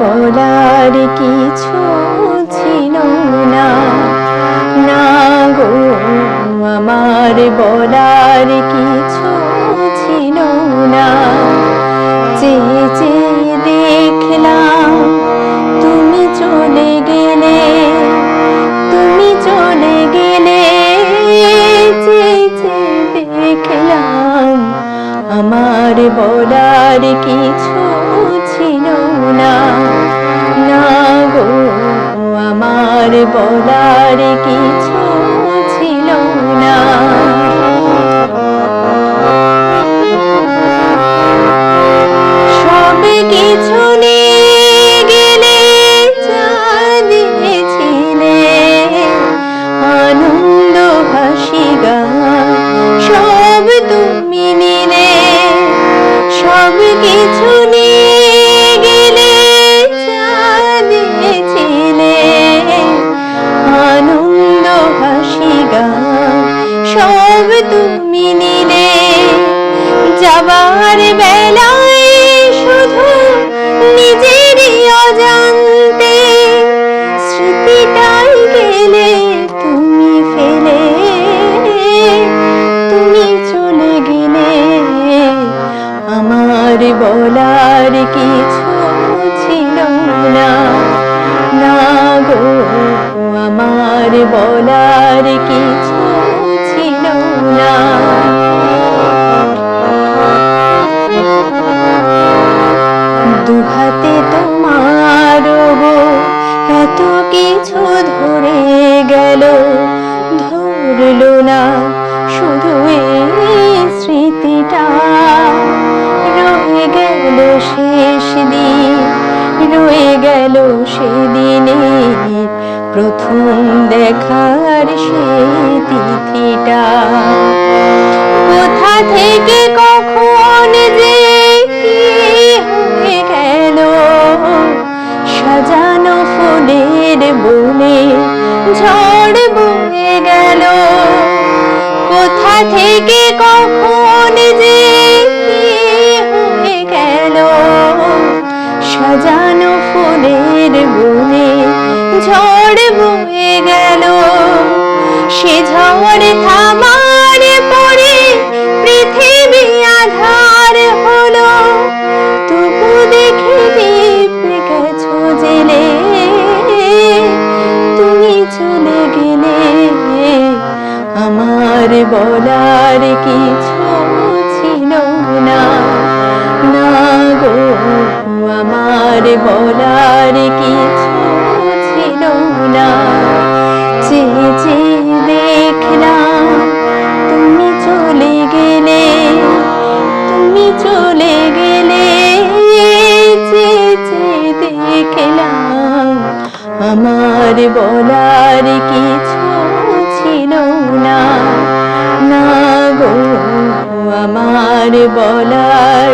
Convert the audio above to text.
বলার কিছু ছিল না। না গো আমার বলার কিছু বলার কিছু ছিল না। না গো আমার বলার কিছু সব তুমি নিলে। যাবার বেলায় শুধু নিজেরই অজান্তে স্মৃতিটাই গেলে তুমি ফেলে। তুমি চলে গেলে। আমার বলার কিছু ছিল না। না গো, আমার বলার কিছু গেল শেষ দিন, রয়ে গেল সেদিনে প্রথম দেখার সে তিথিটা। কোথা থেকে কখন যে গেল, সাজানো ফুলের বনে ঝড় বয়ে গেল। কোথা থেকে কখন যে বয়ে গেল। সে ঝড় থামার পরে পৃথিবী আধার হলো। তবু দেখে গেছো জেলে। তুমি চলে গেলে। আমার বলার কিছু না গো, আমার বলার কিছু ছিল না। চেয়ে দেখলাম, তুমি চলে গেলে, তুমি চলে গেলে চেয়ে চেয়ে দেখলাম, আমার বলার কিছু ছিল না। না গো, আমার বলার